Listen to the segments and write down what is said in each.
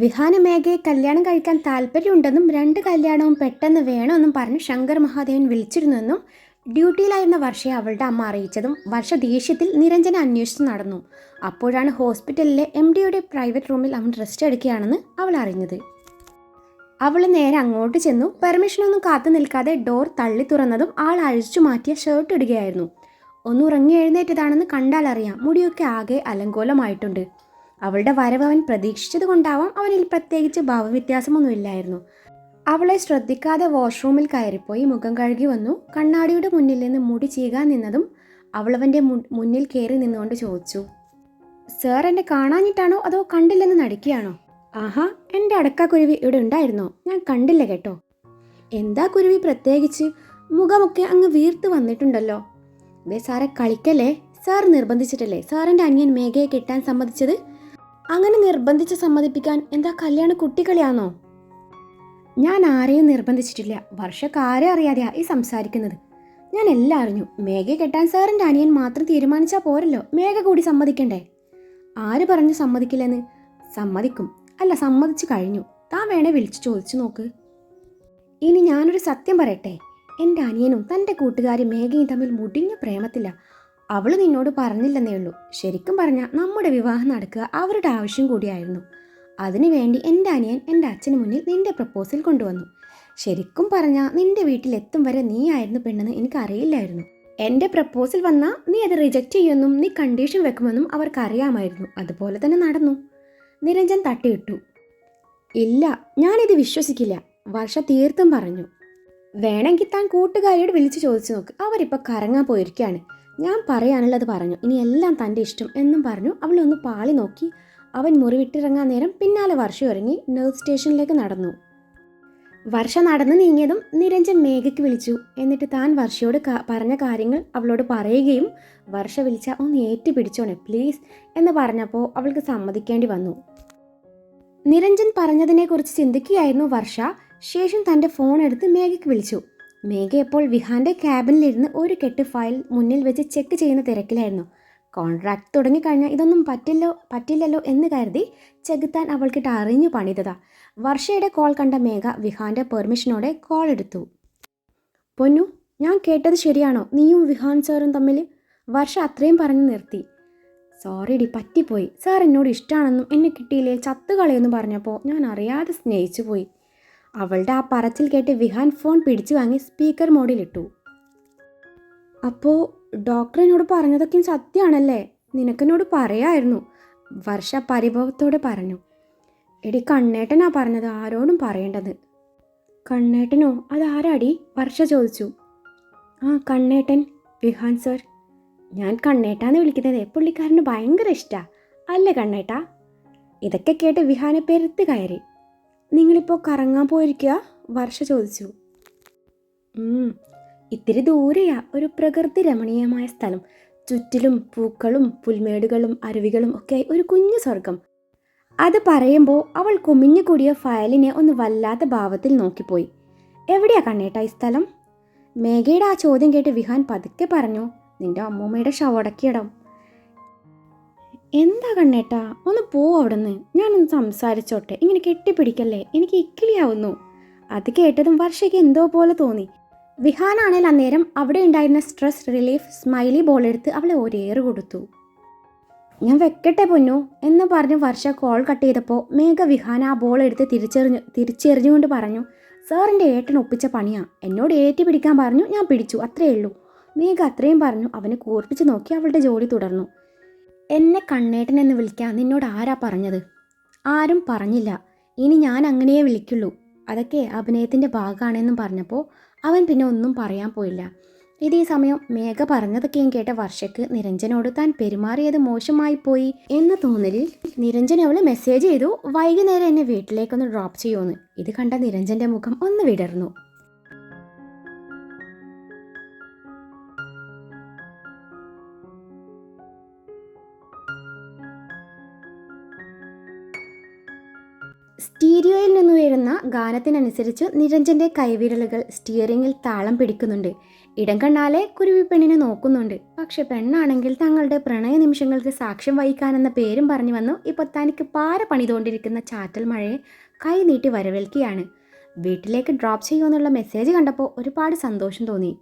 വിഹാന മേഘയെ കല്യാണം കഴിക്കാൻ താല്പര്യമുണ്ടെന്നും രണ്ട് കല്യാണവും പെട്ടെന്ന് വേണമെന്നും പറഞ്ഞ് ശങ്കർ മഹാദേവൻ വിളിച്ചിരുന്നെന്നും ഡ്യൂട്ടിയിലായിരുന്ന വർഷയെ അവളുടെ അമ്മ അറിയിച്ചതും വർഷ ദേഷ്യത്തിൽ നിരഞ്ജന അന്വേഷിച്ച് നടന്നു. അപ്പോഴാണ് ഹോസ്പിറ്റലിലെ എം ഡിയുടെ പ്രൈവറ്റ് റൂമിൽ അവൻ റെസ്റ്റ് എടുക്കുകയാണെന്ന് അവൾ അറിഞ്ഞത്. അവൾ നേരെ അങ്ങോട്ട് ചെന്നു. പെർമിഷനൊന്നും കാത്തു നിൽക്കാതെ ഡോർ തള്ളി തുറന്നതും ആൾ അഴിച്ചു മാറ്റിയ ഷർട്ട് ഇടുകയായിരുന്നു. ഒന്ന് ഉറങ്ങി എഴുന്നേറ്റതാണെന്ന് കണ്ടാൽ അറിയാം. മുടിയൊക്കെ ആകെ അലങ്കോലമായിട്ടുണ്ട്. അവളുടെ വരവ് അവൻ പ്രതീക്ഷിച്ചത് കൊണ്ടാവാം അവനിൽ പ്രത്യേകിച്ച് ഭാവവ്യത്യാസമൊന്നുമില്ലായിരുന്നു. അവളെ ശ്രദ്ധിക്കാതെ വാഷ്റൂമിൽ കയറിപ്പോയി മുഖം കഴുകി വന്നു. കണ്ണാടിയുടെ മുന്നിൽ നിന്ന് മുടി ചീകാൻ നിന്നതും അവളവന്റെ മുന്നിൽ കയറി നിന്നുകൊണ്ട് ചോദിച്ചു സാർ എന്നെ കാണാഞ്ഞിട്ടാണോ അതോ കണ്ടില്ലെന്ന് നടിക്കുകയാണോ? ആഹാ എന്റെ അടക്ക അടക്കാക്കുരുവി ഇവിടെ ഉണ്ടായിരുന്നോ? ഞാൻ കണ്ടില്ല കേട്ടോ. എന്താ കുരുവി പ്രത്യേകിച്ച്? മുഖമൊക്കെ അങ്ങ് വീർത്ത് വന്നിട്ടുണ്ടല്ലോ. ദേ സാറെ കളിക്കല്ലേ? സാർ നിർബന്ധിച്ചിട്ടല്ലേ? സാറിന്റെ അനിയൻ മേഘയെ കിട്ടാൻ സമ്മതിച്ചത്? അങ്ങനെ നിർബന്ധിച്ച് സമ്മതിപ്പിക്കാൻ എന്താ കല്യാണ കുട്ടികളിയാണോ? ഞാൻ ആരെയും നിർബന്ധിച്ചിട്ടില്ല. വർഷക്കാരെ അറിയാതെയാ ഈ സംസാരിക്കുന്നത്? ഞാൻ എല്ലാം അറിഞ്ഞു. മേഘയെ കെട്ടാൻ സാറിന്റെ അനിയൻ മാത്രം തീരുമാനിച്ചാൽ പോരല്ലോ. മേഘ കൂടി സമ്മതിക്കണ്ടേ? ആര് പറഞ്ഞു സമ്മതിക്കില്ലെന്ന്? സമ്മതിക്കും. അല്ല സമ്മതിച്ചു കഴിഞ്ഞു. താൻ വേണേ വിളിച്ചു ചോദിച്ചു നോക്ക്. ഇനി ഞാനൊരു സത്യം പറയട്ടെ? എന്റെ അനിയനും തന്റെ കൂട്ടുകാരി മേഘയും തമ്മിൽ മുടിഞ്ഞ പ്രേമത്തില്ല അവൾ നിന്നോട് പറഞ്ഞില്ലെന്നേ ഉള്ളൂ. ശരിക്കും പറഞ്ഞാൽ നമ്മുടെ വിവാഹം നടക്കുക അവരുടെ ആവശ്യം കൂടിയായിരുന്നു. അതിനുവേണ്ടി എന്റെ അനിയൻ എന്റെ അച്ഛന് മുന്നിൽ നിന്റെ പ്രപ്പോസൽ കൊണ്ടുവന്നു. ശരിക്കും പറഞ്ഞാൽ നിന്റെ വീട്ടിലെത്തും വരെ നീ ആയിരുന്നു പെണ്ണെന്ന് എനിക്കറിയില്ലായിരുന്നു. എന്റെ പ്രപ്പോസൽ വന്നാൽ നീ അത് റിജക്റ്റ് ചെയ്യുമെന്നും നീ കണ്ടീഷൻ വെക്കുമെന്നും അവർക്കറിയാമായിരുന്നു. അതുപോലെ തന്നെ നടന്നു. നിരഞ്ജൻ തട്ടിയിട്ടു ഇല്ല ഞാനിത് വിശ്വസിക്കില്ല. വർഷ തീർത്തും പറഞ്ഞു. വേണമെങ്കിൽ താൻ കൂട്ടുകാരിയോട് വിളിച്ചു ചോദിച്ചു നോക്ക്. അവരിപ്പോൾ കറങ്ങാൻ പോയിരിക്കുകയാണ് ഞാൻ പറയാനുള്ളത് പറഞ്ഞു. ഇനി എല്ലാം തന്റെ ഇഷ്ടം എന്നും പറഞ്ഞു അവൾ ഒന്ന് പാളി നോക്കി. അവൻ മുറിവിട്ടിറങ്ങാൻ നേരം പിന്നാലെ വർഷ ഇറങ്ങി നഴ്സ് സ്റ്റേഷനിലേക്ക് നടന്നു. വർഷ നടന്നു നീങ്ങിയതും നിരഞ്ജൻ മേഘയ്ക്ക് വിളിച്ചു. എന്നിട്ട് താൻ വർഷയോട് പറഞ്ഞ കാര്യങ്ങൾ അവളോട് പറയുകയും വർഷ വിളിച്ച ഒന്ന് ഏറ്റു പിടിച്ചോണേ പ്ലീസ് എന്ന് പറഞ്ഞപ്പോൾ അവൾക്ക് സമ്മതിക്കേണ്ടി വന്നു. നിരഞ്ജൻ പറഞ്ഞതിനെക്കുറിച്ച് ചിന്തിക്കുകയായിരുന്നു വർഷ. ശേഷം തന്റെ ഫോൺ എടുത്ത് മേഘയ്ക്ക് വിളിച്ചു. മേഘ ഇപ്പോൾ വിഹാന്റെ ക്യാബിനിലിരുന്ന് ഒരു കെട്ട് ഫയൽ മുന്നിൽ വെച്ച് ചെക്ക് ചെയ്യുന്ന തിരക്കിലായിരുന്നു. കോൺട്രാക്ട് തുടങ്ങിക്കഴിഞ്ഞാൽ ഇതൊന്നും പറ്റില്ലോ പറ്റില്ലല്ലോ എന്ന് കരുതി ചെകുത്താൻ അവൾക്കിട്ട് അറിഞ്ഞു പണിതതാ. വർഷയുടെ കോൾ കണ്ട മേഘ വിഹാന്റെ പെർമിഷനോടെ കോൾ എടുത്തു. പൊന്നു ഞാൻ കേട്ടത് ശരിയാണോ? നീയും വിഹാൻ സാറും തമ്മിൽ? വർഷ അത്രയും പറഞ്ഞു നിർത്തി. സോറി ഡി പറ്റിപ്പോയി. സാർ എന്നോട് ഇഷ്ടമാണെന്നും എന്നെ കിട്ടിയില്ലേ? ചത്തുകളയെന്ന് പറഞ്ഞപ്പോൾ ഞാൻ അറിയാതെ സ്നേഹിച്ചു പോയി അവളുടെ ആ പറച്ചിൽ കേട്ട് വിഹാൻ ഫോൺ പിടിച്ചു വാങ്ങി സ്പീക്കർ മോഡിലിട്ടു. അപ്പോൾ ഡോക്ടർ എന്നോട് പറഞ്ഞതൊക്കെയും സത്യമാണല്ലേ നിനക്കെന്നോട് പറയായിരുന്നു. വർഷ പരിഭവത്തോടെ പറഞ്ഞു. എടി കണ്ണേട്ടനാ പറഞ്ഞത്. ആരോടും പറയേണ്ടത്. കണ്ണേട്ടനോ? അതാരാടി? വർഷ ചോദിച്ചു. ആ കണ്ണേട്ടൻ. വിഹാൻ സർ. ഞാൻ കണ്ണേട്ടാന്ന് വിളിക്കുന്നത് പുള്ളിക്കാരന് ഭയങ്കര ഇഷ്ടാ. അല്ലേ കണ്ണേട്ടാ? ഇതൊക്കെ കേട്ട് വിഹാനെ പെരുത്ത് കയറി. നിങ്ങളിപ്പോൾ കറങ്ങാൻ പോയിരിക്കുക വർഷ ചോദിച്ചു. ഇത്തിരി ദൂരെയാ. ഒരു പ്രകൃതി രമണീയമായ സ്ഥലം. ചുറ്റിലും പൂക്കളും പുൽമേടുകളും അരുവികളും ഒക്കെ ഒരു കുഞ്ഞു സ്വർഗം. അത് പറയുമ്പോൾ അവൾ കുമിഞ്ഞു കൂടിയ ഫയലിനെ ഒന്ന് വല്ലാത്ത ഭാവത്തിൽ നോക്കിപ്പോയി. എവിടെയാ കണ്ണേട്ടാ ഈ സ്ഥലം? മേഘയുടെ ആ ചോദ്യം കേട്ട് വിഹാൻ പതുക്കെ പറഞ്ഞു നിന്റെ അമ്മൂമ്മയുടെ ഷവടക്കിയിടം എന്താ കണ്ണേട്ടാ? ഒന്ന് പോ അവിടുന്ന്. ഞാനൊന്ന് സംസാരിച്ചോട്ടെ. ഇങ്ങനെ കെട്ടിപ്പിടിക്കല്ലേ? എനിക്ക് ഇക്കിളിയാവുന്നു. അത് കേട്ടതും വർഷയ്ക്ക് എന്തോ പോലെ തോന്നി. വിഹാനാണേൽ അന്നേരം അവിടെ ഉണ്ടായിരുന്ന സ്ട്രെസ് റിലീഫ് സ്മൈലി ബോൾ എടുത്ത് അവളെ ഒരേറ് കൊടുത്തു. ഞാൻ വെക്കട്ടെ പൊന്നു എന്ന് പറഞ്ഞ് വർഷ കോൾ കട്ട് ചെയ്തപ്പോൾ മേഘ വിഹാന ആ ബോൾ എടുത്ത് തിരിച്ചെറിഞ്ഞു തിരിച്ചെറിഞ്ഞുകൊണ്ട് പറഞ്ഞു സാറിന്റെ ഏട്ടൻ ഒപ്പിച്ച പണിയാ. എന്നോട് ഏറ്റി പിടിക്കാൻ പറഞ്ഞു ഞാൻ പിടിച്ചു. അത്രയേ ഉള്ളൂ. മേഘ അത്രയും പറഞ്ഞു അവനെ കൂർപ്പിച്ച് നോക്കി അവളുടെ ജോലി തുടർന്നു. എന്നെ കണ്ണേട്ടൻ എന്ന് വിളിക്കാൻ നിന്നോട് ആരാ പറഞ്ഞത്? ആരും പറഞ്ഞില്ല. ഇനി ഞാൻ അങ്ങനെയേ വിളിക്കുള്ളൂ. അതൊക്കെ അഭിനയത്തിന്റെ ഭാഗമാണെന്നും പറഞ്ഞപ്പോൾ അവൻ പിന്നെ ഒന്നും പറയാൻ പോയില്ല. ഇതേ സമയം മേഘ പറഞ്ഞതൊക്കെയും കേട്ട വർഷയ്ക്ക് നിരഞ്ജനോട് താൻ പെരുമാറിയത് മോശമായി പോയി എന്ന തോന്നലിൽ നിരഞ്ജൻ അവൾ മെസ്സേജ് ചെയ്തു. വൈകുന്നേരം എന്നെ വീട്ടിലേക്കൊന്ന് ഡ്രോപ്പ് ചെയ്യുമെന്ന്. ഇത് കണ്ട നിരഞ്ജന്റെ മുഖം ഒന്ന് വിടർന്നു. സ്റ്റീരിയോയിൽ നിന്ന് വരുന്ന ഗാനത്തിനനുസരിച്ച് നിരഞ്ജന്റെ കൈവിരലുകൾ സ്റ്റിയറിംഗിൽ താളം പിടിക്കുന്നുണ്ട്. ഇടം കണ്ണാലെ കുരുവി പെണ്ണിനെ നോക്കുന്നുണ്ട്. പക്ഷെ പെണ്ണാണെങ്കിൽ തങ്ങളുടെ പ്രണയ നിമിഷങ്ങൾക്ക് സാക്ഷ്യം വഹിക്കാനെന്ന പേരും പറഞ്ഞു വന്നു. ഇപ്പോൾ തനിക്ക് പാര പണിതുകൊണ്ടിരിക്കുന്ന ചാറ്റൽ മഴയെ കൈ നീട്ടി വരവേൽക്കുകയാണ്. വീട്ടിലേക്ക് ഡ്രോപ്പ് ചെയ്യുമെന്നുള്ള മെസ്സേജ് കണ്ടപ്പോൾ ഒരുപാട് സന്തോഷം തോന്നി.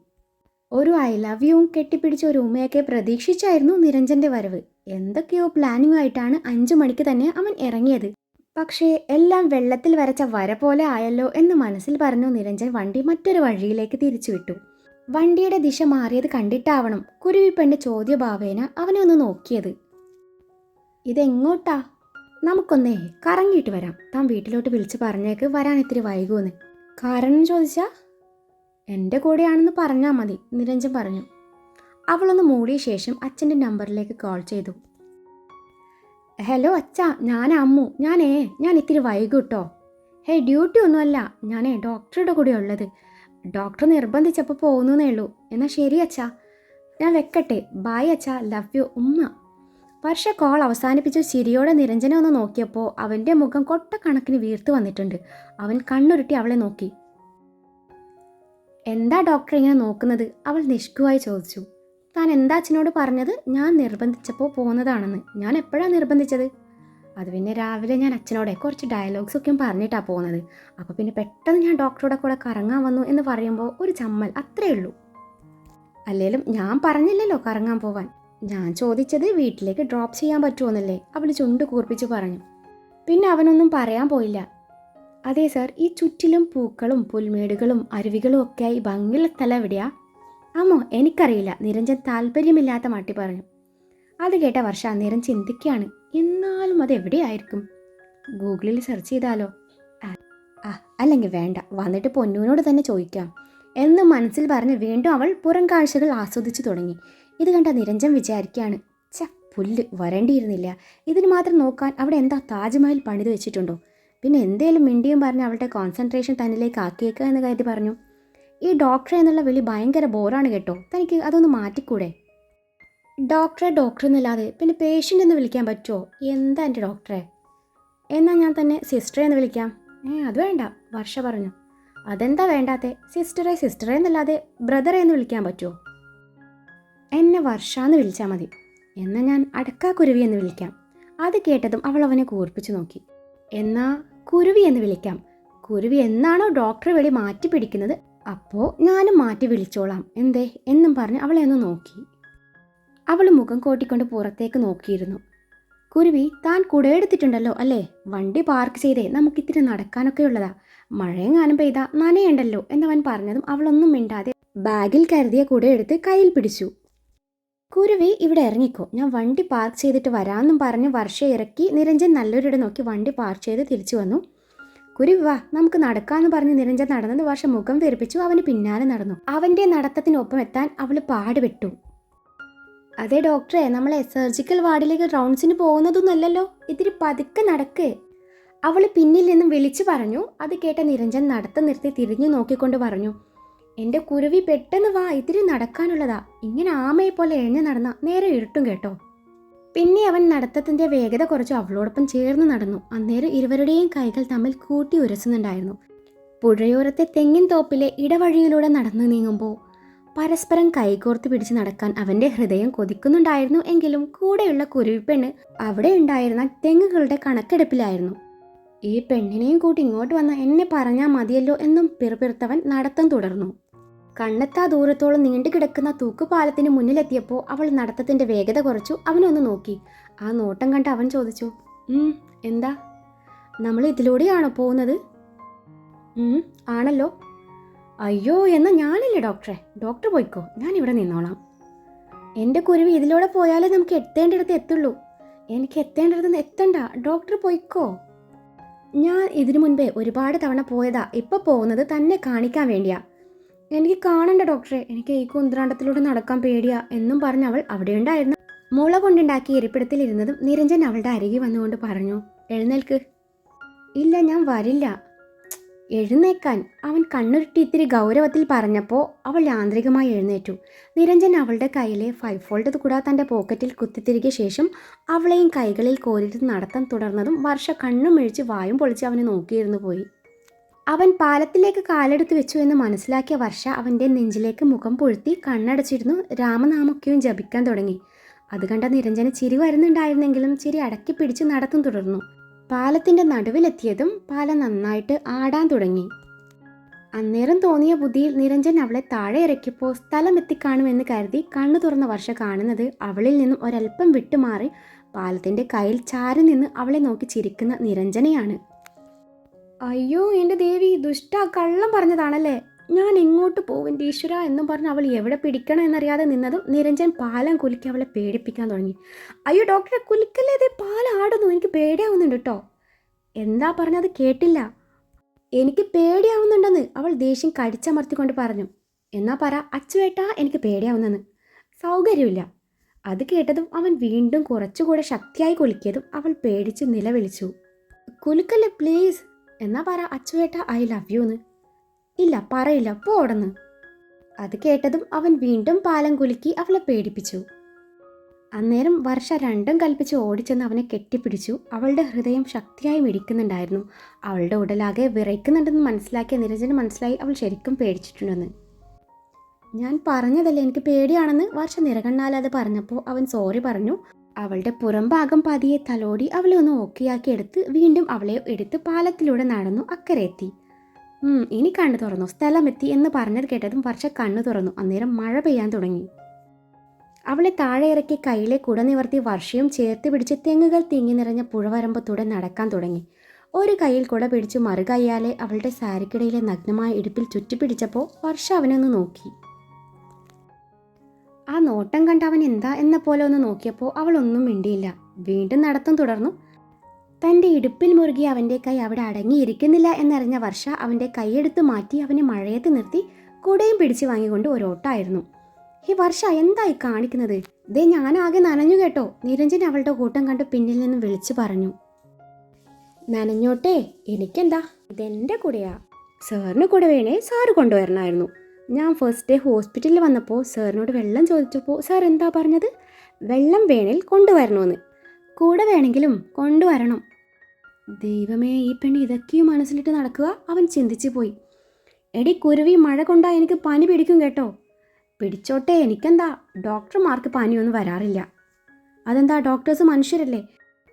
ഒരു ഐ ലവ് യുവും കെട്ടിപ്പിടിച്ച ഒരു ഉമ്മയൊക്കെ പ്രതീക്ഷിച്ചായിരുന്നു നിരഞ്ജന്റെ വരവ്. എന്തൊക്കെയോ പ്ലാനിംഗ് ആയിട്ടാണ് അഞ്ചു മണിക്ക് തന്നെ അവൻ ഇറങ്ങിയത്. പക്ഷേ എല്ലാം വെള്ളത്തിൽ വരച്ച വര പോലെ ആയല്ലോ എന്ന് മനസ്സിൽ പറഞ്ഞു നിരഞ്ജൻ വണ്ടി മറ്റൊരു വഴിയിലേക്ക് തിരിച്ചുവിട്ടു. വണ്ടിയുടെ ദിശ മാറിയത് കണ്ടിട്ടാവണം കുരുവിപ്പെണ്ണ് ചോദ്യഭാവേന അവനെ ഒന്ന് നോക്കിയത്. ഇതെങ്ങോട്ടാ? നമുക്കൊന്നേ കറങ്ങിയിട്ട് വരാം താൻ വീട്ടിലോട്ട് വിളിച്ച് പറഞ്ഞേക്ക് വരാൻ ഇത്തിരി വൈകുമെന്ന് കാരണം ചോദിച്ചാ? എന്റെ കൂടെയാണെന്ന് പറഞ്ഞാൽ മതി നിരഞ്ജൻ പറഞ്ഞു. അവളൊന്ന് മൂടിയ ശേഷം അച്ഛന്റെ നമ്പറിലേക്ക് കോൾ ചെയ്തു. ഹലോ അച്ഛാ. ഞാൻ അമ്മു. ഞാനേ ഞാൻ ഇത്തിരി വൈകൂട്ടോ ഹേ ഡ്യൂട്ടി ഒന്നുമല്ല. ഞാനേ ഡോക്ടറുടെ കൂടെ ഉള്ളത്. ഡോക്ടർ നിർബന്ധിച്ചപ്പോൾ പോകുന്നേ ഉള്ളൂ. എന്നാൽ ശരി അച്ഛാ. ഞാൻ വെക്കട്ടെ. ബായ് അച്ഛാ. ലവ് യു ഉമ്മ. വർഷ കോൾ അവസാനിപ്പിച്ച് ചിരിയോടെ നിരഞ്ജനെ ഒന്ന് നോക്കിയപ്പോൾ അവന്റെ മുഖം കൊട്ടക്കണക്കിന് വീർത്തു വന്നിട്ടുണ്ട്. അവൻ കണ്ണുരുട്ടി അവളെ നോക്കി. എന്താ ഡോക്ടർ ഇങ്ങനെ നോക്കുന്നത്? അവൾ നിഷ്കുവായി ചോദിച്ചു. താൻ എന്താ അച്ഛനോട് പറഞ്ഞത്? ഞാൻ നിർബന്ധിച്ചപ്പോൾ പോകുന്നതാണെന്ന് ഞാൻ എപ്പോഴാണ് നിർബന്ധിച്ചത്? അത് പിന്നെ രാവിലെ ഞാൻ അച്ഛനോടെ കുറച്ച് ഡയലോഗ്സ് ഒക്കെ പറഞ്ഞിട്ടാണ് പോകുന്നത് അപ്പോൾ പിന്നെ പെട്ടെന്ന് ഞാൻ ഡോക്ടറുടെ കൂടെ കറങ്ങാൻ വന്നു എന്ന് പറയുമ്പോൾ ഒരു ചമ്മൽ അത്രേ ഉള്ളൂ. അല്ലേലും ഞാൻ പറഞ്ഞില്ലല്ലോ കറങ്ങാൻ പോവാൻ. ഞാൻ ചോദിച്ചത് വീട്ടിലേക്ക് ഡ്രോപ്പ് ചെയ്യാൻ പറ്റുമോന്നല്ലേ അവൾ ചുണ്ട് കൂർപ്പിച്ച് പറഞ്ഞു. പിന്നെ അവനൊന്നും പറയാൻ പോയില്ല. അതെ സാർ ഈ ചുറ്റിലും പൂക്കളും പുൽമേടുകളും അരുവികളും ഒക്കെയായി ഭംഗിയുള്ള സ്ഥലം എവിടെയാ? ആമോ എനിക്കറിയില്ല. നിരഞ്ജൻ താല്പര്യമില്ലാത്ത മട്ടി പറഞ്ഞു. അത് കേട്ട വർഷ അന്നേരം ചിന്തിക്കുകയാണ്. എന്നാലും അത് എവിടെയായിരിക്കും? ഗൂഗിളിൽ സെർച്ച് ചെയ്താലോ? ആ അല്ലെങ്കിൽ വേണ്ട. വന്നിട്ട് പൊന്നൂനോട് തന്നെ ചോദിക്കാം. എന്ന് മനസ്സിൽ പറഞ്ഞ് വീണ്ടും അവൾ പുറം കാഴ്ചകൾ ആസ്വദിച്ചു തുടങ്ങി. ഇത് കണ്ട നിരഞ്ജൻ വിചാരിക്കുകയാണ് ച പുല്ല് വരേണ്ടിയിരുന്നില്ല. ഇതിന് മാത്രം നോക്കാൻ അവിടെ എന്താ താജ്മഹൽ പണിത് വെച്ചിട്ടുണ്ടോ? പിന്നെ എന്തേലും മിണ്ടിയും പറഞ്ഞ് അവളുടെ കോൺസെൻട്രേഷൻ തന്നിലേക്ക് ആക്കിയേക്കുക എന്ന് കരുതി പറഞ്ഞു. ഈ ഡോക്ടറെ എന്നുള്ള വിളി ഭയങ്കര ബോറാണ് കേട്ടോ. തനിക്ക് അതൊന്ന് മാറ്റിക്കൂടെ? ഡോക്ടറെ ഡോക്ടർ എന്നല്ലാതെ പിന്നെ പേഷ്യന്റ് എന്ന് വിളിക്കാൻ പറ്റുമോ എന്താ എന്റെ ഡോക്ടറെ എന്നാൽ ഞാൻ തന്നെ സിസ്റ്ററെ എന്ന് വിളിക്കാം. ഏ അത് വേണ്ട. വർഷ പറഞ്ഞു. അതെന്താ വേണ്ടാത്തെ? സിസ്റ്ററെ സിസ്റ്ററെ എന്നല്ലാതെ ബ്രദറെ എന്ന് വിളിക്കാൻ പറ്റുമോ എന്നെ വർഷ എന്ന് വിളിച്ചാൽ മതി. എന്നാൽ ഞാൻ അടക്കാക്കുരുവി എന്ന് വിളിക്കാം. അത് കേട്ടതും അവൾ അവനെ കൂർപ്പിച്ചു നോക്കി. എന്നാ കുരുവി എന്ന് വിളിക്കാം. കുരുവി എന്നാണോ ഡോക്ടർ വിളി മാറ്റി പിടിക്കുന്നത് അപ്പോൾ ഞാനും മാറ്റി വിളിച്ചോളാം. എന്തേ? എന്നും പറഞ്ഞ് അവളെ ഒന്ന് നോക്കി. അവൾ മുഖം കോട്ടിക്കൊണ്ട് പുറത്തേക്ക് നോക്കിയിരുന്നു. കുരുവി താൻ കുടയെടുത്തിട്ടുണ്ടല്ലോ അല്ലേ? വണ്ടി പാർക്ക് ചെയ്തേ നമുക്കിത്തിരി നടക്കാനൊക്കെ ഉള്ളതാ. മഴയെങ്ങാനും പെയ്താ നനയുണ്ടല്ലോ എന്നവൻ പറഞ്ഞതും അവളൊന്നും മിണ്ടാതെ ബാഗിൽ കരുതിയ കുടയെടുത്ത് കയ്യിൽ പിടിച്ചു. കുരുവി ഇവിടെ ഇറങ്ങിക്കോ. ഞാൻ വണ്ടി പാർക്ക് ചെയ്തിട്ട് വരാമെന്നും പറഞ്ഞ് വർഷ ഇറക്കി നിരഞ്ജൻ നല്ലൊരിടെ നോക്കി വണ്ടി പാർക്ക് ചെയ്ത് തിരിച്ചു വന്നു. കുരുവി വാ നമുക്ക് നടക്കാന്ന് പറഞ്ഞ് നിരഞ്ജൻ നടന്നത് വർഷം മുഖം വെറുപ്പിച്ചു അവന് പിന്നാലെ നടന്നു. അവന്റെ നടത്തത്തിനൊപ്പം എത്താൻ അവൾ പാടുപെട്ടു. അതെ ഡോക്ടറെ നമ്മളെ സർജിക്കൽ വാർഡിലേക്ക് റൗണ്ട്സിന് പോകുന്നതൊന്നുമല്ലല്ലോ? ഇതിരി പതുക്കെ നടക്കേ. അവൾ പിന്നിൽ നിന്നും വിളിച്ചു പറഞ്ഞു. അത് കേട്ട നിരഞ്ജൻ നടത്തം നിർത്തി തിരിഞ്ഞു നോക്കിക്കൊണ്ട് പറഞ്ഞു എന്റെ കുരുവി പെട്ടെന്ന് വാ ഇതിരി നടക്കാനുള്ളതാ. ഇങ്ങനെ ആമയെ പോലെ എഴഞ്ഞു നടന്ന നേരെ ഇരുട്ടും കേട്ടോ. പിന്നെ അവൻ നടത്തത്തിന്റെ വേഗത കുറച്ച് അവളോടൊപ്പം ചേർന്ന് നടന്നു. അന്നേരം ഇരുവരുടെയും കൈകൾ തമ്മിൽ കൂട്ടി ഉരസുന്നുണ്ടായിരുന്നു. പുഴയോരത്തെ തെങ്ങിൻ തോപ്പിലെ ഇടവഴിയിലൂടെ നടന്നു നീങ്ങുമ്പോൾ പരസ്പരം കൈകോർത്ത് പിടിച്ച് നടക്കാൻ അവന്റെ ഹൃദയം കൊതിക്കുന്നുണ്ടായിരുന്നു എങ്കിലും കൂടെയുള്ള കുരുവിപ്പെണ്ണ് അവിടെ ഉണ്ടായിരുന്ന തെങ്ങുകളുടെ കണക്കെടുപ്പിലായിരുന്നു. ഈ പെണ്ണിനെയും കൂട്ടി ഇങ്ങോട്ട് വന്ന എന്നെ പറഞ്ഞാൽ മതിയല്ലോ എന്നും പിറുപിറുത്തവൻ നടത്തം തുടർന്നു. കണ്ണെത്താ ദൂരത്തോളം നീണ്ടു നീണ്ടുകിടക്കുന്ന തൂക്കുപാലത്തിന് മുന്നിലെത്തിയപ്പോൾ അവൾ നടത്തത്തിന്റെ വേഗത കുറച്ചു. അവനൊന്ന് നോക്കി. ആ നോട്ടം കണ്ട് അവൻ ചോദിച്ചു "ഉം, എന്താ? നമ്മൾ ഇതിലൂടെയാണോ പോകുന്നത്? "ഉം, ആണല്ലോ. അയ്യോ എന്നാ ഞാനില്ലേ ഡോക്ടറെ? ഡോക്ടർ പോയിക്കോ ഞാൻ ഇവിടെ നിന്നോളാം. എന്റെ കുരുവി ഇതിലൂടെ പോയാലേ നമുക്ക് എത്തേണ്ടിടത്ത് എത്തുള്ളൂ. എനിക്ക് എത്തേണ്ടിടത്ത് എത്തണ്ട. ഡോക്ടർ പോയിക്കോ. ഞാൻ ഇതിനു മുൻപേ ഒരുപാട് തവണ പോയതാ. ഇപ്പൊ പോകുന്നത് തന്നെ കാണിക്കാൻ വേണ്ടിയാ. എനിക്ക് കാണണ്ട ഡോക്ടറെ. എനിക്ക് ഈ കുന്ത്രാണ്ടത്തിലൂടെ നടക്കാൻ പേടിയാ എന്നും പറഞ്ഞ് അവൾ അവിടെയുണ്ടായിരുന്ന. മുള കൊണ്ടുണ്ടാക്കി ഇരിപ്പിടത്തിൽ ഇരുന്നതും നിരഞ്ജൻ അവളുടെ അരികെ വന്നുകൊണ്ട് പറഞ്ഞു എഴുന്നേൽക്ക്. ഇല്ല ഞാൻ വരില്ല. എഴുന്നേക്കാൻ. അവൻ കണ്ണുരുട്ടി ഇത്തിരി ഗൗരവത്തിൽ പറഞ്ഞപ്പോൾ അവൾ യാന്ത്രികമായി എഴുന്നേറ്റു. നിരഞ്ജൻ അവളുടെ കയ്യിലെ ഫൈവ് ഫോൾഡ് കൂടാ തന്റെ പോക്കറ്റിൽ കുത്തിത്തിരികിയ ശേഷം അവളെയും കൈകളിൽ കോരിട്ട് നടത്താൻ തുടർന്നതും വർഷ കണ്ണും മിഴിച്ച് വായും പൊളിച്ച് അവനെ നോക്കിയിരുന്നു പോയി അവൻ പാലത്തിലേക്ക് കാലെടുത്ത് വെച്ചു എന്ന് മനസ്സിലാക്കിയ വർഷ അവന്റെ നെഞ്ചിലേക്ക് മുഖം പൊഴുത്തി കണ്ണടച്ചിരുന്നു രാമനാമൊക്കെയും ജപിക്കാൻ തുടങ്ങി. അത് കണ്ട നിരഞ്ജന ചിരി വരുന്നുണ്ടായിരുന്നെങ്കിലും ചിരി അടക്കി പിടിച്ച് നടത്തും തുടർന്നു. പാലത്തിന്റെ നടുവിലെത്തിയതും പാല നന്നായിട്ട് ആടാൻ തുടങ്ങി. അന്നേരം തോന്നിയ ബുദ്ധിയിൽ നിരഞ്ജൻ അവളെ താഴെ ഇറക്കിയപ്പോൾ സ്ഥലം എത്തിക്കാണുമെന്ന് കരുതി കണ്ണു തുറന്ന വർഷ കാണുന്നത് അവളിൽ നിന്നും ഒരല്പം വിട്ടുമാറി പാലത്തിന്റെ കയ്യിൽ ചാരി നിന്ന് അവളെ നോക്കി ചിരിക്കുന്ന നിരഞ്ജനയാണ്. അയ്യോ എന്റെ ദേവി ദുഷ്ട കള്ളം പറഞ്ഞതാണല്ലേ? ഞാൻ ഇങ്ങോട്ട് പോകും ഈശ്വര എന്നും പറഞ്ഞ് അവൾ എവിടെ പിടിക്കണം എന്നറിയാതെ നിന്നതും നിരഞ്ജൻ പാലം കുലുക്കി അവളെ പേടിപ്പിക്കാൻ തുടങ്ങി. അയ്യോ ഡോക്ടറെ കുലുക്കല്ലേ ഇതേ? പാലം ആടുന്നു എനിക്ക് പേടിയാവുന്നുണ്ട് കേട്ടോ എന്താ പറഞ്ഞത് കേട്ടില്ല. എനിക്ക് പേടിയാവുന്നുണ്ടെന്ന് അവൾ ദേഷ്യം കടിച്ചമർത്തിക്കൊണ്ട് പറഞ്ഞു. എന്നാ പറ അച്ചുവേട്ടാ എനിക്ക് പേടിയാവുന്നെന്ന്. സൗകര്യമില്ല. അത് കേട്ടതും അവൻ വീണ്ടും കുറച്ചുകൂടെ ശക്തിയായി കുലുക്കിയതും അവൾ പേടിച്ച് നിലവിളിച്ചു. കുലുക്കല്ലേ പ്ലീസ് എന്നാ പറ അച്ചുവേട്ട ഐ ലവ് യു എന്ന് ഇല്ല പറയില്ല പോടന്ന് അത് കേട്ടതും അവൻ വീണ്ടും പാലം കുലുക്കി അവളെ പേടിപ്പിച്ചു. അന്നേരം വർഷ രണ്ടും കൽപ്പിച്ച് ഓടിച്ചെന്ന് അവനെ കെട്ടിപ്പിടിച്ചു. അവളുടെ ഹൃദയം ശക്തിയായി മിടിക്കുന്നുണ്ടായിരുന്നു. അവളുടെ ഉടലാകെ വിറയ്ക്കുന്നുണ്ടെന്ന് മനസ്സിലാക്കിയ നിരഞ്ജന് മനസ്സിലായി അവൾ ശരിക്കും പേടിച്ചിട്ടുണ്ടെന്ന്. ഞാൻ പറഞ്ഞതല്ലേ എനിക്ക് പേടിയാണെന്ന്? വർഷ നിറകണ്ണാലാതെ പറഞ്ഞപ്പോൾ അവൻ സോറി പറഞ്ഞു. അവളുടെ പുറംഭാഗം പതിയെ തലോടി അവളെ ഒന്ന് ഓക്കെയാക്കി എടുത്ത് വീണ്ടും അവളെ എടുത്ത് പാലത്തിലൂടെ നടന്നു അക്കരെ എത്തി ഇനി കണ്ണു തുറന്നു. സ്ഥലമെത്തി എന്ന് പറഞ്ഞത് കേട്ടതും വർഷ കണ്ണു തുറന്നു. അന്നേരം മഴ പെയ്യാൻ തുടങ്ങി. അവളെ താഴെ ഇറക്കി കയ്യിലെ കുട നിവർത്തി വർഷയും ചേർത്ത് പിടിച്ച് തെങ്ങുകൾ തിങ്ങി നിറഞ്ഞ പുഴവരമ്പത്തൂടെ നടക്കാൻ തുടങ്ങി. ഒരു കയ്യിൽ കുട പിടിച്ചു മറുകയ്യാലെ അവളുടെ സാരിക്കിടയിലെ നഗ്നമായ ഇടുപ്പിൽ ചുറ്റിപ്പിടിച്ചപ്പോൾ വർഷ അവനൊന്ന് നോക്കി. ആ നോട്ടം കണ്ട അവൻ എന്താ എന്ന പോലെ ഒന്ന് നോക്കിയപ്പോൾ അവൾ ഒന്നും മിണ്ടിയില്ല. വീണ്ടും നടത്തം തുടർന്നു. തന്റെ ഇടുപ്പിൽ മുറുകി അവന്റെ കൈ അവിടെ അടങ്ങിയിരിക്കുന്നില്ല എന്നറിഞ്ഞ വർഷ അവന്റെ കൈയെടുത്ത് മാറ്റി അവനെ മഴയത്ത് നിർത്തി കുടയും പിടിച്ച് വാങ്ങിക്കൊണ്ട് ഒരോട്ടായിരുന്നു. ഈ വർഷ എന്തായി കാണിക്കുന്നത്? ദേ ഞാനാകെ നനഞ്ഞു കേട്ടോ. നിരഞ്ജൻ അവളുടെ കൂട്ടം കണ്ട് പിന്നിൽ നിന്ന് വിളിച്ചു പറഞ്ഞു. നനഞ്ഞോട്ടെ എനിക്കെന്താ? ഇതെന്റെ കൂടെയാ. സാറിന് കൂടെ വേണേ സാറ് കൊണ്ടുവരണമായിരുന്നു ഞാൻ ഫസ്റ്റ് ഡേ ഹോസ്പിറ്റലിൽ വന്നപ്പോൾ സാറിനോട് വെള്ളം ചോദിച്ചപ്പോൾ സാർ എന്താ പറഞ്ഞത്? വെള്ളം വേണേൽ കൊണ്ടുവരണമെന്ന്. കൂടെ വേണമെങ്കിലും കൊണ്ടുവരണം. ദൈവമേ ഈ പെണ്ണ് ഇതൊക്കെയും മനസ്സിലിട്ട് നടക്കുക. അവൻ ചിന്തിച്ചു പോയി. എടി കുരുവി മഴ കൊണ്ടാ എനിക്ക് പനി പിടിക്കും കേട്ടോ. പിടിച്ചോട്ടെ എനിക്കെന്താ? ഡോക്ടർമാർക്ക് പനിയൊന്നും വരാറില്ല. അതെന്താ ഡോക്ടേഴ്സ് മനുഷ്യരല്ലേ?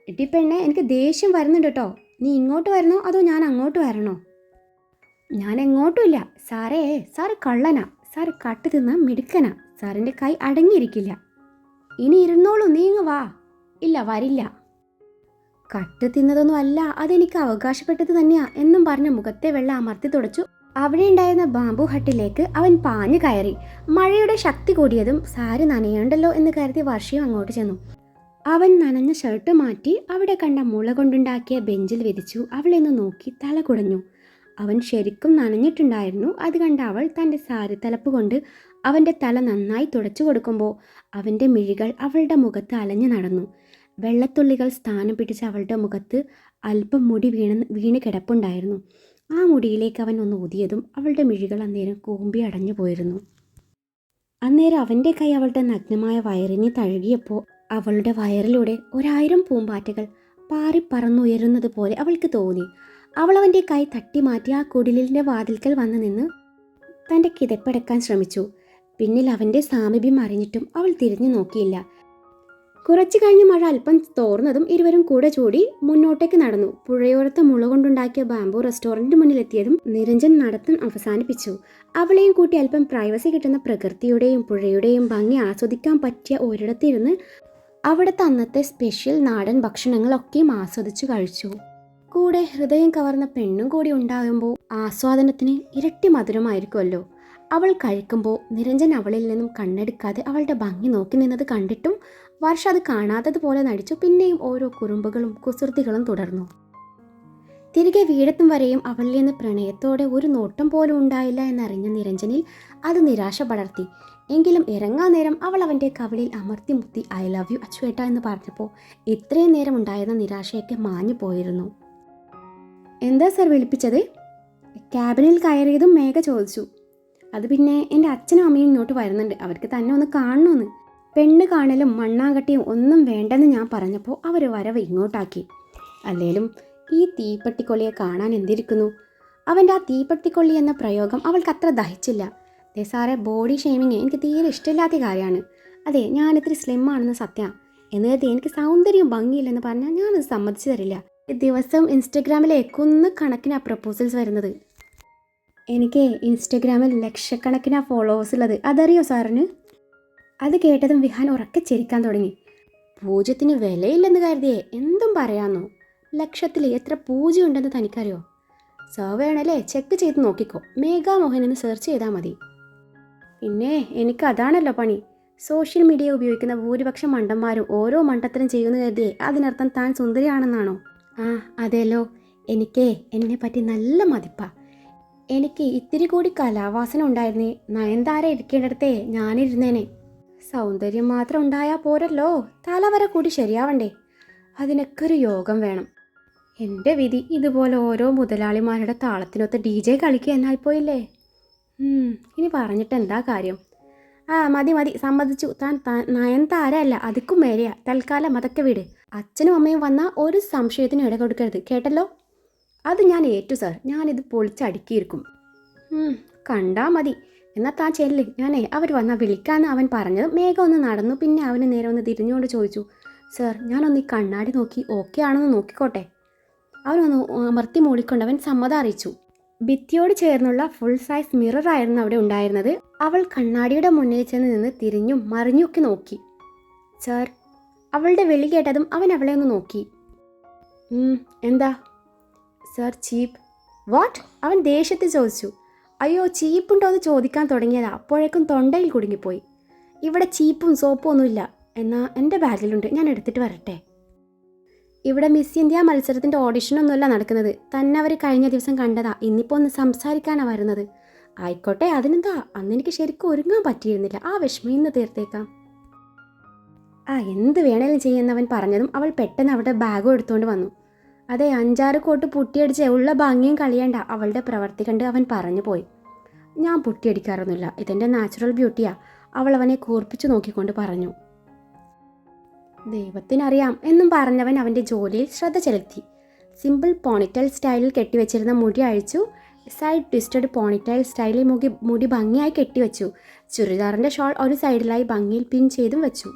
എടി പെണ്ണെ എനിക്ക് ദേഷ്യം വരുന്നുണ്ട് കേട്ടോ. നീ ഇങ്ങോട്ട് വരണോ? അതോ ഞാൻ അങ്ങോട്ട് വരണോ? ഞാൻ എങ്ങോട്ടുമില്ല സാറേ സാറ് കള്ളനാ. സാറ് കട്ട് തിന്ന മിടുക്കനാ. സാറിന്റെ കൈ അടങ്ങിയിരിക്കില്ല. ഇനി ഇരുന്നോളൂ നീങ്ങ് വാ. ഇല്ല വരില്ല. കട്ട് തിന്നതൊന്നും അല്ല അതെനിക്ക് അവകാശപ്പെട്ടത് തന്നെയാ എന്നും പറഞ്ഞ് മുഖത്തെ വെള്ളം അമർത്തി തുടച്ചു. അവിടെ ഉണ്ടായിരുന്ന ബാമ്പു ഹട്ടിലേക്ക് അവൻ പാഞ്ഞു കയറി. മഴയുടെ ശക്തി കൂടിയതും സാരി നനയണ്ടല്ലോ എന്ന് കരുതി വർഷയും അങ്ങോട്ട് ചെന്നു. അവൻ നനഞ്ഞ ഷർട്ട് മാറ്റി അവിടെ കണ്ട മുള കൊണ്ടുണ്ടാക്കിയ ബെഞ്ചിൽ വിരിച്ചു. അവളെന്ന് നോക്കി തല കുടഞ്ഞു. അവൻ ശരിക്കും നനഞ്ഞിട്ടുണ്ടായിരുന്നു. അത് കണ്ട അവൾ തന്റെ സാരി തലപ്പ് കൊണ്ട് അവന്റെ തല നന്നായി തുടച്ചു കൊടുക്കുമ്പോൾ അവന്റെ മിഴികൾ അവളുടെ മുഖത്ത് അലഞ്ഞു നടന്നു. വെള്ളത്തുള്ളികൾ സ്ഥാനം പിടിച്ച് അവളുടെ മുഖത്ത് അല്പം മുടി വീണ വീണ് കിടപ്പുണ്ടായിരുന്നു. ആ മുടിയിലേക്ക് അവൻ ഒന്ന് ഊതിയതും അവളുടെ മിഴികൾ അന്നേരം കൂമ്പി അടഞ്ഞു പോയിരുന്നു. അന്നേരം അവന്റെ കൈ അവളുടെ നഗ്നമായ വയറിനെ തഴുകിയപ്പോൾ അവളുടെ വയറിലൂടെ ഒരായിരം പൂമ്പാറ്റകൾ പാറി പറന്നുയരുന്നത് പോലെ അവൾക്ക് തോന്നി. അവൾ അവന്റെ കൈ തട്ടി മാറ്റി ആ കുടിലിന്റെ വാതിൽക്കൽ വന്ന് നിന്ന് തന്റെ കിതപ്പടക്കാൻ ശ്രമിച്ചു. പിന്നിൽ അവന്റെ സാമീപ്യം അറിഞ്ഞിട്ടും അവൾ തിരിഞ്ഞു നോക്കിയില്ല. കുറച്ചു കഴിഞ്ഞ് മഴ അല്പം തോർന്നതും ഇരുവരും കൂടെ ചൂടി മുന്നോട്ടേക്ക് നടന്നു. പുഴയോരത്ത് മുള കൊണ്ടുണ്ടാക്കിയ ബാംബു റെസ്റ്റോറന്റിന് മുന്നിലെത്തിയതും നിരഞ്ജൻ നടത്തം അവസാനിപ്പിച്ചു. അവളെയും കൂട്ടി അല്പം പ്രൈവസി കിട്ടുന്ന പ്രകൃതിയുടെയും പുഴയുടെയും ഭംഗി ആസ്വദിക്കാൻ പറ്റിയ ഒരിടത്തിരുന്ന് അവിടുത്തെ അന്നത്തെ സ്പെഷ്യൽ നാടൻ ഭക്ഷണങ്ങളൊക്കെയും ആസ്വദിച്ചു കഴിച്ചു. കൂടെ ഹൃദയം കവർന്ന പെണ്ണും കൂടി ഉണ്ടാകുമ്പോൾ ആസ്വാദനത്തിന് ഇരട്ടി മധുരമായിരിക്കുമല്ലോ. അവൾ കഴിക്കുമ്പോൾ നിരഞ്ജൻ അവളിൽ നിന്നും കണ്ണെടുക്കാതെ അവളുടെ ഭംഗി നോക്കി നിന്നത് കണ്ടിട്ടും വർഷ അത് കാണാത്തതുപോലെ നടിച്ചു. പിന്നെയും ഓരോ കുറുമ്പുകളും കുസൃതികളും തുടർന്നു. തിരികെ വീഴത്തും വരെയും അവളിൽ നിന്ന് പ്രണയത്തോടെ ഒരു നോട്ടം പോലും ഉണ്ടായില്ല എന്നറിഞ്ഞ നിരഞ്ജനിൽ അത് നിരാശ പടർത്തി. എങ്കിലും ഇറങ്ങാൻ നേരം അവൾ അവന്റെ കവിളിൽ അമർത്തി മുത്തി ഐ ലവ് യു അച്ചുവേട്ട എന്ന് പറഞ്ഞപ്പോൾ ഇത്രയും നേരം ഉണ്ടായിരുന്ന നിരാശയൊക്കെ മാഞ്ഞു പോയിരുന്നു എന്താ സാർ വിളിപ്പിച്ചത്? ക്യാബിനിൽ കയറിയതും മേഘ ചോദിച്ചു. അത് പിന്നെ എന്റെ അച്ഛനും അമ്മയും ഇങ്ങോട്ട് വരുന്നുണ്ട്. അവർക്ക് തന്നെ ഒന്ന് കാണണമെന്ന് പെണ്ണ് കാണലും മണ്ണാങ്കട്ടിയും ഒന്നും വേണ്ടെന്ന് ഞാൻ പറഞ്ഞപ്പോൾ അവർ വരവ് ഇങ്ങോട്ടാക്കി. അല്ലേലും ഈ തീപ്പെട്ടിക്കൊള്ളിയെ കാണാൻ എന്തിരിക്കുന്നു? അവന്റെ ആ തീപ്പെട്ടിക്കൊള്ളി എന്ന പ്രയോഗം അവൾക്ക് അത്ര ദഹിച്ചില്ല. സാറെ ബോഡി ഷേമിങ് എനിക്ക് തീരെ ഇഷ്ടമില്ലാത്ത കാര്യമാണ്. അതെ ഞാനിത്തിരി സ്ലിം ആണെന്ന് സത്യം. എന്ന് കരുതി എനിക്ക് സൗന്ദര്യം ഭംഗിയില്ലെന്ന് പറഞ്ഞാൽ ഞാനത് സമ്മതിച്ചു തരില്ല. ദിവസം ഇൻസ്റ്റഗ്രാമിൽ കുന്ന് കണക്കിനാ പ്രപ്പോസൽസ് വരുന്നത്. എനിക്ക് ഇൻസ്റ്റഗ്രാമിൽ ലക്ഷക്കണക്കിനാ ഫോളോവേഴ്സ് ഉള്ളത്. അതറിയോ സാറിന്? അത് കേട്ടതും വിഹാൻ ഉറക്കെ ചിരിക്കാൻ തുടങ്ങി. പൂജ്യത്തിന് വിലയില്ലെന്ന് കരുതിയേ എന്തും പറയാമെന്നോ ലക്ഷത്തിൽ എത്ര പൂജ്യം ഉണ്ടെന്ന് തനിക്കറിയോ? സർ വേണല്ലേ ചെക്ക് ചെയ്ത് നോക്കിക്കോ. മേഘാമോഹൻ എന്ന് സെർച്ച് ചെയ്താൽ മതി. പിന്നെ എനിക്ക് അതാണല്ലോ പണി. സോഷ്യൽ മീഡിയ ഉപയോഗിക്കുന്ന ഭൂരിപക്ഷം മണ്ടന്മാരും ഓരോ മണ്ടത്തരം ചെയ്യുന്ന കരുതിയേ അതിനർത്ഥം താൻ സുന്ദരിയാണെന്നാണോ? ആ അതേലോ. എനിക്ക് എന്നെ പറ്റി നല്ല മതിപ്പാ. എനിക്ക് ഇത്തിരി കൂടി കലാവാസന ഉണ്ടായിരുന്നേ. നയൻതാര ഇരിക്കേണ്ടടുത്തേ ഞാനിരുന്നേനെ. സൗന്ദര്യം മാത്രം ഉണ്ടായാൽ പോരല്ലോ. തലവര കൂടി ശരിയാവണ്ടേ. അതിനൊക്കെ ഒരു യോഗം വേണം. എന്റെ വിധി ഇതുപോലെ ഓരോ മുതലാളിമാരുടെ താളത്തിനൊത്ത് ഡി ജെ കളിക്കുക എന്നായിപ്പോയില്ലേ? ഇനി പറഞ്ഞിട്ട് എന്താ കാര്യം? ആ മതി മതി. സമ്മതിച്ചു. താൻ നയൻതാര അല്ല അതിക്കും മേലെയാ. തൽക്കാലം അതൊക്കെ വിട്. അച്ഛനും അമ്മയും വന്നാൽ ഒരു സംശയത്തിനും ഇട കൊടുക്കരുത്. കേട്ടല്ലോ? അത് ഞാൻ ഏറ്റു സാർ ഞാനിത് പൊളിച്ചടുക്കിയിരിക്കും. കണ്ടാ മതി. എന്നാൽ താൻ ചെല്ല്. ഞാനേ അവർ വന്നാൽ വിളിക്കാമെന്ന് അവൻ പറഞ്ഞത് മേഘം ഒന്ന് നടന്നു. പിന്നെ അവന് നേരെ ഒന്ന് തിരിഞ്ഞുകൊണ്ട് ചോദിച്ചു സാർ ഞാനൊന്ന് ഈ കണ്ണാടി നോക്കി ഓക്കെ ആണെന്ന് നോക്കിക്കോട്ടെ? അവനൊന്ന് അമർത്തി മൂടിക്കൊണ്ട് അവൻ സമ്മതം അറിയിച്ചു. ഭിത്തിയോട് ചേർന്നുള്ള ഫുൾ സൈസ് മിറർ ആയിരുന്നു അവിടെ ഉണ്ടായിരുന്നത്. അവൾ കണ്ണാടിയുടെ മുന്നിൽ ചെന്ന് നിന്ന് തിരിഞ്ഞും മറിഞ്ഞുമൊക്കെ നോക്കി. സർ അവളുടെ വിളി കേട്ടതും അവൻ അവളെ ഒന്ന് നോക്കി. "ഉം, എന്താ? സർ ചീപ്പ് വാട്ട് അവൻ ദേഷ്യത്തിൽ ചോദിച്ചു. അയ്യോ ചീപ്പുണ്ടോ എന്ന് ചോദിക്കാൻ തുടങ്ങിയതാ. അപ്പോഴേക്കും തൊണ്ടയിൽ കുടുങ്ങിപ്പോയി. ഇവിടെ ചീപ്പും സോപ്പും ഒന്നുമില്ല. എന്നാൽ എന്റെ ബാഗിലുണ്ട് ഞാൻ എടുത്തിട്ട് വരട്ടെ. ഇവിടെ മിസ് ഇന്ത്യ മത്സരത്തിന്റെ ഓഡിഷനൊന്നുമല്ല നടക്കുന്നത്. തന്നെ അവർ കഴിഞ്ഞ ദിവസം കണ്ടതാ. ഇന്നിപ്പോൾ ഒന്ന് സംസാരിക്കാനാണ് വരുന്നത്. ആയിക്കോട്ടെ അതിനെന്താ? അന്ന് എനിക്ക് ശരിക്കും ഒരുങ്ങാൻ പറ്റിയിരുന്നില്ല. ആ വിഷമം ഇന്ന് തീർത്തേക്കാം. ആ എന്ത് വേണേലും ചെയ്യുന്നവൻ പറഞ്ഞതും അവൾ പെട്ടെന്ന് അവിടെ ബാഗും എടുത്തുകൊണ്ട് വന്നു. അതെ അഞ്ചാറ് കോട്ട് പുട്ടിയടിച്ച് ഉള്ള ഭംഗിയും കളിയണ്ട അവളുടെ പ്രവർത്തി കണ്ട് അവൻ പറഞ്ഞു പോയി. ഞാൻ പുട്ടിയടിക്കാറൊന്നുമില്ല. ഇതെന്റെ നാച്ചുറൽ ബ്യൂട്ടിയാ അവൾ അവനെ കൂർപ്പിച്ചു നോക്കിക്കൊണ്ട് പറഞ്ഞു. ദൈവത്തിനറിയാം എന്നും പറഞ്ഞവൻ അവന്റെ ജോലിയിൽ ശ്രദ്ധ ചെലുത്തി. സിമ്പിൾ പോണിറ്റൽ സ്റ്റൈലിൽ കെട്ടിവെച്ചിരുന്ന മുടി അഴിച്ചു. സൈഡ് ട്വിസ്റ്റഡ് പോണിറ്റൈൽ സ്റ്റൈലിൽ മുടി മുടി ഭംഗിയായി കെട്ടിവെച്ചു. ചുരിദാറിന്റെ ഷോൾ ഒരു സൈഡിലായി ഭംഗിയിൽ പിൻ ചെയ്തും വെച്ചു.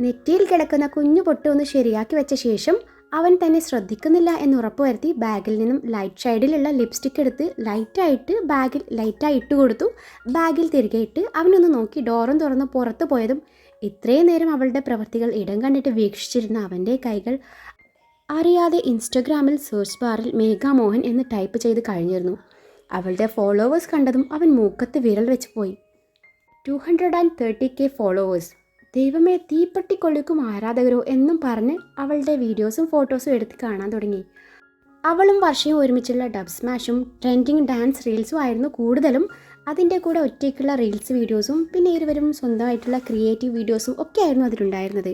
നെറ്റിയിൽ കിടക്കുന്ന കുഞ്ഞു പൊട്ട് ഒന്ന് ശരിയാക്കി വെച്ച ശേഷം അവൻ തന്നെ ശ്രദ്ധിക്കുന്നില്ല എന്ന് ഉറപ്പുവരുത്തി ബാഗിൽ നിന്നും ലൈറ്റ് ഷെയ്ഡിലുള്ള ലിപ്സ്റ്റിക് എടുത്ത് ലൈറ്റായിട്ട് ബാഗിൽ ലൈറ്റായി ഇട്ട് കൊടുത്തു. ബാഗിൽ തിരികെ ഇട്ട് അവനൊന്ന് നോക്കി ഡോറും തുറന്ന് പുറത്തു പോയതും ഇത്രയും നേരം അവളുടെ പ്രവൃത്തികൾ ഇടം കണ്ടിട്ട് വീക്ഷിച്ചിരുന്ന അവന്റെ കൈകൾ അറിയാതെ ഇൻസ്റ്റഗ്രാമിൽ സെർച്ച് ബാറിൽ മേഘാമോഹൻ എന്ന് ടൈപ്പ് ചെയ്ത് കഴിഞ്ഞിരുന്നു. അവളുടെ ഫോളോവേഴ്സ് കണ്ടതും അവൻ മൂക്കത്ത് വിരൽ വെച്ച് പോയി. Two hundred and thirty K followers ദൈവമേ തീപ്പെട്ടി കൊള്ളിക്കും ആരാധകരോ എന്നും പറഞ്ഞ് അവളുടെ വീഡിയോസും ഫോട്ടോസും എടുത്ത് കാണാൻ തുടങ്ങി. അവളും വർഷയും ഒരുമിച്ചുള്ള ഡബ് സ്മാഷും ട്രെൻഡിങ് ഡാൻസ് റീൽസും ആയിരുന്നു കൂടുതലും. അതിന്റെ കൂടെ ഒറ്റയ്ക്കുള്ള റീൽസ് വീഡിയോസും പിന്നെ ഇരുവരും സ്വന്തമായിട്ടുള്ള ക്രിയേറ്റീവ് വീഡിയോസും ഒക്കെ ആയിരുന്നു അതിലുണ്ടായിരുന്നത്.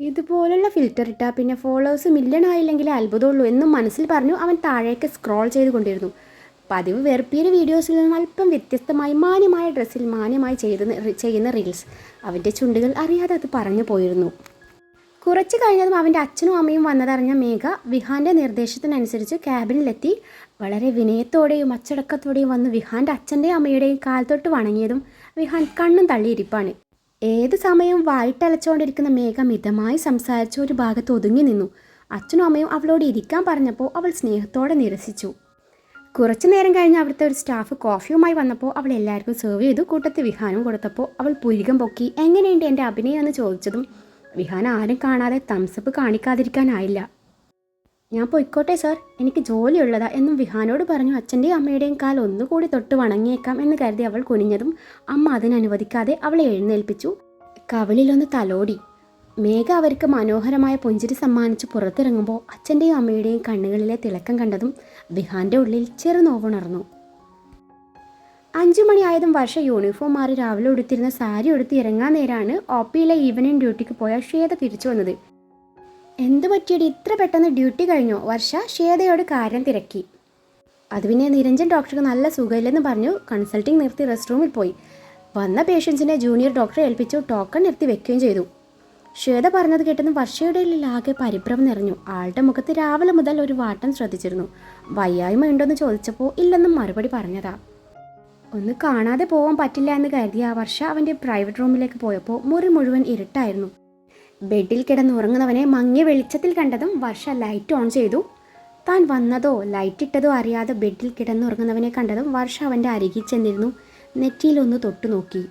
ഇതുപോലുള്ള ഫിൽറ്റർ ഇട്ടാൽ പിന്നെ ഫോളോവേഴ്സ് മില്യൺ ആയില്ലെങ്കിൽ അത്ഭുതമുള്ളൂ എന്നും മനസ്സിൽ പറഞ്ഞു അവൻ താഴേക്ക് സ്ക്രോൾ ചെയ്തുകൊണ്ടിരുന്നു. പതിവ് വെറുപ്പിയൊരു വീഡിയോസിൽ നിന്നും അല്പം വ്യത്യസ്തമായി മാന്യമായ ഡ്രസ്സിൽ മാന്യമായി ചെയ്ത ചെയ്യുന്ന റീൽസ്. അവന്റെ ചുണ്ടുകൾ അറിയാതെ അത് പറഞ്ഞു പോയിരുന്നു. കുറച്ച് കഴിഞ്ഞതും അവന്റെ അച്ഛനും അമ്മയും വന്നതറിഞ്ഞ മേഘ വിഹാന്റെ നിർദ്ദേശത്തിനനുസരിച്ച് ക്യാബിനിലെത്തി. വളരെ വിനയത്തോടെയും അച്ചടക്കത്തോടെയും വന്ന് വിഹാന്റെ അച്ഛന്റെയും അമ്മയുടെയും കാൽത്തൊട്ട് വണങ്ങിയതും വിഹാൻ കണ്ണും തള്ളിയിരിപ്പാണ്. ഏത് സമയവും വായിട്ടലച്ചുകൊണ്ടിരിക്കുന്ന മേഘ മിതമായി സംസാരിച്ച് ഒരു ഭാഗത്ത് ഒതുങ്ങി നിന്നു. അച്ഛനും അമ്മയും അവളോട് ഇരിക്കാൻ പറഞ്ഞപ്പോൾ അവൾ സ്നേഹത്തോടെ നിരസിച്ചു. കുറച്ചു നേരം കഴിഞ്ഞ് അവിടുത്തെ ഒരു സ്റ്റാഫ് കോഫിയുമായി വന്നപ്പോൾ അവൾ എല്ലാവർക്കും സെർവ് ചെയ്തു. കൂട്ടത്ത് വിഹാനും കൊടുത്തപ്പോൾ അവൾ പുരികം പൊക്കി എങ്ങനെയുണ്ട് എന്റെ അഭിനയം? എന്ന് ചോദിച്ചതും വിഹാൻ ആരും കാണാതെ തംസപ്പ് കാണിക്കാതിരിക്കാനായില്ല ഞാൻ പൊയ്ക്കോട്ടെ സർ എനിക്ക് ജോലിയുള്ളതാ എന്നും വിഹാനോട് പറഞ്ഞു. അച്ഛന്റെയും അമ്മയുടെയും കാൽ ഒന്നുകൂടി തൊട്ട് വണങ്ങിയേക്കാം എന്ന് കരുതി അവൾ കുനിഞ്ഞതും അമ്മ അതിനനുവദിക്കാതെ അവളെ എഴുന്നേൽപ്പിച്ചു. കവലിലൊന്ന് തലോടി. മേഘ അവർക്ക് മനോഹരമായ പുഞ്ചിരി സമ്മാനിച്ച് പുറത്തിറങ്ങുമ്പോൾ അച്ഛന്റെയും അമ്മയുടെയും കണ്ണുകളിലെ തിളക്കം കണ്ടതും വിഹാന്റെ ഉള്ളിൽ ചെറു ചെറുനോവുണർന്നു. അഞ്ചു മണിയായതും വർഷ യൂണിഫോം മാറി രാവിലെ ഉടുത്തിരുന്ന സാരി ഉടുത്ത് ഇറങ്ങാൻ നേരാണ് ഒ പിയിലെ ഈവനിങ് ഡ്യൂട്ടിക്ക് പോയ ഷേത തിരിച്ചു വന്നത്. എന്ത് പറ്റിയടി? ഇത്ര പെട്ടെന്ന് ഡ്യൂട്ടി കഴിഞ്ഞോ? വർഷ ഷേതയോട് കാര്യം തിരക്കി. അത് പിന്നെ നിരഞ്ജൻ ഡോക്ടർക്ക് നല്ല സുഖമില്ലെന്ന് പറഞ്ഞു കൺസൾട്ടിംഗ് നിർത്തി റെസ്റ്റ് റൂമിൽ പോയി. വന്ന പേഷ്യൻസിനെ ജൂനിയർ ഡോക്ടറെ ഏൽപ്പിച്ചു ടോക്കൺ നിർത്തി വെക്കുകയും ചെയ്തു. ശ്വേത പറഞ്ഞത് കേട്ടെന്ന് വർഷയുടെ ആകെ പരിഭ്രമം നിറഞ്ഞു. ആളുടെ മുഖത്ത് രാവിലെ മുതൽ ഒരു വാട്ടം ശ്രദ്ധിച്ചിരുന്നു. വയ്യായ്മ ഉണ്ടോയെന്ന് ചോദിച്ചപ്പോൾ ഇല്ലെന്നും മറുപടി പറഞ്ഞതാ. ഒന്ന് കാണാതെ പോകാൻ പറ്റില്ല എന്ന് കരുതിയ വർഷ അവന്റെ പ്രൈവറ്റ് റൂമിലേക്ക് പോയപ്പോൾ മുറി മുഴുവൻ ഇരുട്ടായിരുന്നു. ബെഡിൽ കിടന്നുറങ്ങുന്നവനെ മങ്ങിയ വെളിച്ചത്തിൽ കണ്ടതും വർഷ ലൈറ്റ് ഓൺ ചെയ്തു. താൻ വന്നതോ ലൈറ്റ് ഇട്ടതോ അറിയാതെ ബെഡിൽ കിടന്നുറങ്ങുന്നവനെ കണ്ടതും വർഷ അവന്റെ അരികിൽ ചെന്നിരുന്നു നെറ്റിയിലൊന്ന് തൊട്ടു നോക്കി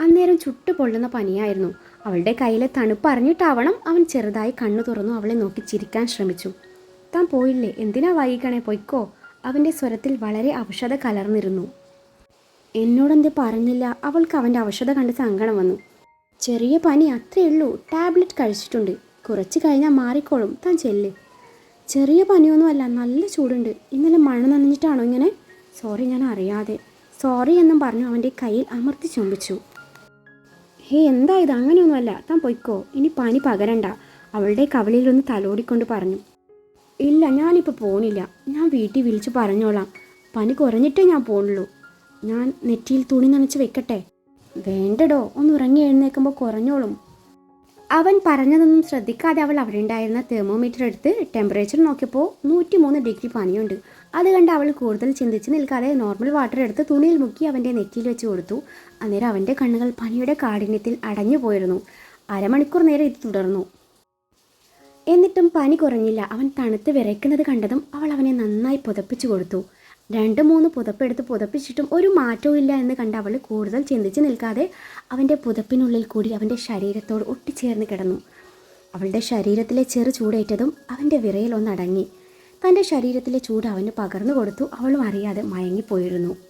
അന്നേരം ചുട്ടു പൊള്ളുന്ന പനിയായിരുന്നു. അവളുടെ കയ്യിലെ തണുപ്പ് അറിഞ്ഞിട്ടാവണം അവൻ ചെറുതായി കണ്ണു തുറന്നു അവളെ നോക്കി ചിരിക്കാൻ ശ്രമിച്ചു. താൻ പോയില്ലേ? എന്തിനാ വൈകണേ പൊയ്ക്കോ. അവന്റെ സ്വരത്തിൽ വളരെ അവശത കലർന്നിരുന്നു. എന്നോടെന്ത് പറഞ്ഞില്ല? അവൾക്ക് അവന്റെ അവശത കണ്ട് സങ്കടം വന്നു. ചെറിയ പനി അത്രയേ ഉള്ളൂ. ടാബ്ലറ്റ് കഴിച്ചിട്ടുണ്ട്. കുറച്ച് കഴിഞ്ഞാൽ മാറിക്കോളും. താൻ ചെല്ല്. ചെറിയ പനിയൊന്നുമല്ല. നല്ല ചൂടുണ്ട്. ഇന്നലെ മഴ നനഞ്ഞിട്ടാണോ ഇങ്ങനെ? സോറി ഞാൻ അറിയാതെ. സോറി എന്നും പറഞ്ഞു അവന്റെ കയ്യിൽ അമർത്തി ചുംബിച്ചു. ഹേ എന്താ ഇത്? അങ്ങനെയൊന്നുമല്ല. താൻ പൊയ്ക്കോ. ഇനി പനി പകരണ്ട. അവളുടെ കവളിലൊന്ന് തലോടിക്കൊണ്ട് പറഞ്ഞു. ഇല്ല ഞാനിപ്പോൾ പോണില്ല. ഞാൻ വീട്ടിൽ വിളിച്ച് പറഞ്ഞോളാം. പനി കുറഞ്ഞിട്ടേ ഞാൻ പോണുള്ളൂ. ഞാൻ നെറ്റിയിൽ തുണി നനച്ച് വെക്കട്ടെ? വേണ്ടടോ. ഒന്ന് ഉറങ്ങി എഴുന്നേൽക്കുമ്പോൾ കുറഞ്ഞോളും. അവൻ പറഞ്ഞതൊന്നും ശ്രദ്ധിക്കാതെ അവൾ അവിടെ ഉണ്ടായിരുന്ന തെർമോമീറ്റർ എടുത്ത് ടെമ്പറേച്ചർ നോക്കിയപ്പോൾ നൂറ്റി മൂന്ന് ഡിഗ്രി പനിയുണ്ട്. അത് കണ്ട് അവൾ കൂടുതൽ ചിന്തിച്ച് നിൽക്കാതെ നോർമൽ വാട്ടർ എടുത്ത് തുണിയിൽ മുക്കി അവന്റെ നെറ്റിയിൽ വെച്ച് കൊടുത്തു. അന്നേരം അവന്റെ കണ്ണുകൾ പനിയുടെ കാഠിന്യത്തിൽ അടഞ്ഞു പോയിരുന്നു. അരമണിക്കൂർ നേരം ഇത് തുടർന്നു. എന്നിട്ടും പനി കുറഞ്ഞില്ല. അവൻ തണുത്ത് വിറയ്ക്കുന്നത് കണ്ടതും അവൾ അവനെ നന്നായി പുതപ്പിച്ചു കൊടുത്തു. രണ്ട് മൂന്ന് പുതപ്പെടുത്ത് പുതപ്പിച്ചിട്ടും ഒരു മാറ്റവും ഇല്ല എന്ന് കണ്ട് അവൾ കൂടുതൽ ചിന്തിച്ച് നിൽക്കാതെ അവന്റെ പുതപ്പിനുള്ളിൽ കൂടി അവന്റെ ശരീരത്തോട് ഒട്ടിച്ചേർന്ന് കിടന്നു. അവളുടെ ശരീരത്തിലെ ചെറു ചൂടേറ്റതും അവന്റെ വിറയിൽ ഒന്നടങ്ങി തന്റെ ശരീരത്തിലെ ചൂട് അവന് പകർന്നു കൊടുത്തു. അവളും അറിയാതെ മയങ്ങിപ്പോയിരുന്നു.